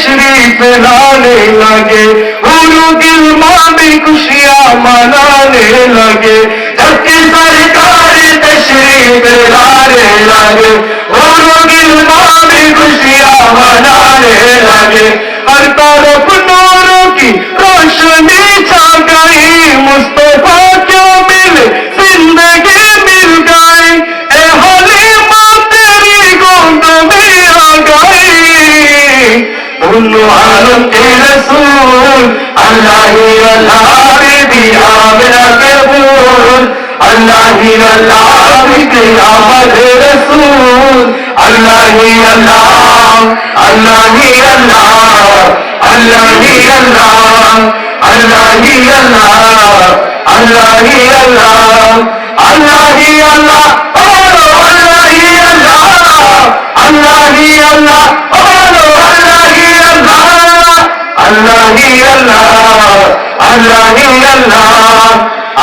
तशरीफ़ लाने लगे गुरु गिलमा भी खुशियाँ मनाने लगे। जबकि सरकार तशरीफ़ लाने लगे गुरु गिलमा भी खुशियाँ मनाने लगे। हर तरफ़ नूरों की रोशनी छा गई, मुस्तफ़ा আল্লাহি ওয়াল হাবিবি আমরা কবুল আল্লাহি ওয়াল হাবিবি আমাদের রাসূল আল্লাহি আল্লাহ আল্লাহি আল্লাহ আল্লাহি আল্লাহ আল্লাহি আল্লাহ আল্লাহি আল্লাহ আল্লাহি আল্লাহ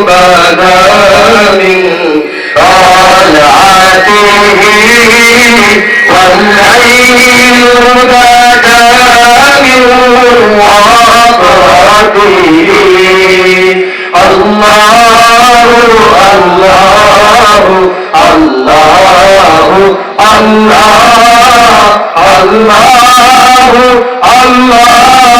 بدا من طلعته والليل بدا من وقته الله الله الله الله الله الله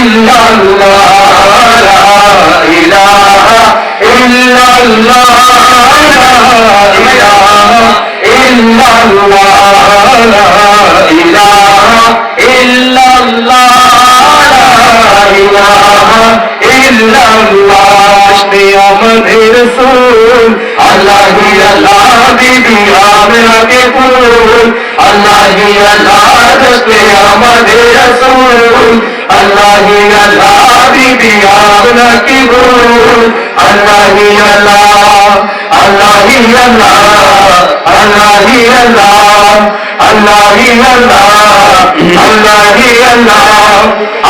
illallah la ilaha illallah la ilaha illallah la ilaha illallah la ilaha illallah আসতে আমাদের সুর আল্লাহ আল্লাহ দিদি আমরা কে ফুল اللہ ہی اللہ کے آمد رسول اللہ ہی اللہ بی آمنا کی بھول اللہ ہی اللہ اللہ ہی اللہ اللہ ہی اللہ اللہ ہی اللہ اللہ ہی اللہ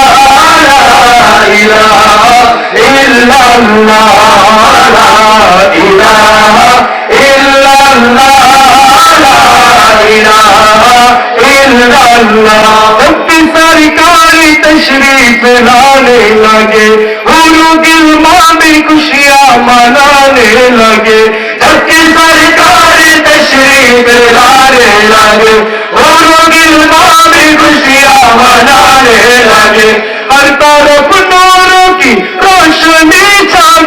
सरकार तशरीफ़ लाने लगे। गुरु दिल माँ भी खुशियाँ मनाने लगे। जबकि सरकार तशरीफ़ लाने लगे। गुरु दिल माँ भी खुशियाँ मनाने लगे। हर तरफ़ नूरों की रोशनी छा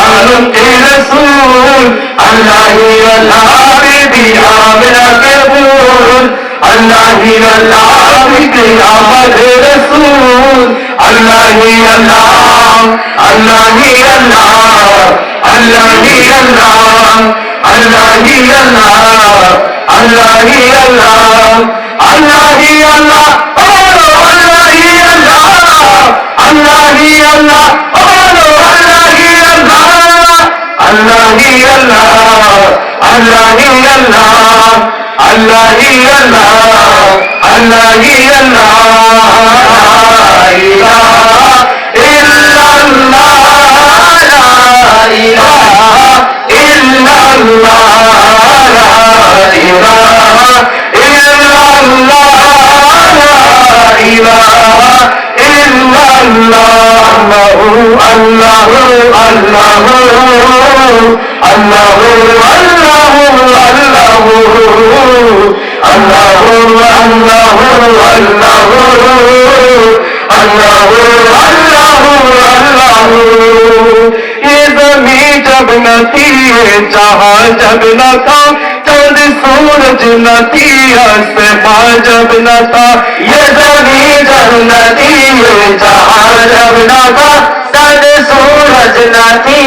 আলোকে রসুল, আল্লাহি আল্লাহরে দিয়াম রাখবুল আল্লাহি আল্লাহরে কিয়ামত রসুল। আল্লাহি আল্লাহ আল্লাহি আল্লাহ আল্লাহি আল্লাহ আল্লাহি আল্লাহ আল্লাহি আল্লাহ আল্লাহি আল্লাহ আল্লাহি আল্লাহ আল্লাহি আল্লাহ আল্লাহি আল্লাহ আল্লাহি আল্লাহ আল্লাহি আল্লাহ আল্লাহি আল্লাহ, ইল্লাল্লাহ, লা ইলাহা ইল্লাল্লাহ লা ইলাহা ইল্লাল্লাহ ইলাহা ইল্লাল্লাহ আল্লাহু আল্লাহু আল্লাহু আল্লাহ আল্লাহ আল্লাহ আল্লাহ जब नती है जहाँ जब न था चंद सूरज नती अस्था जब न था ये जमी जब नती है जहाँ जब न था चंद सूरज नती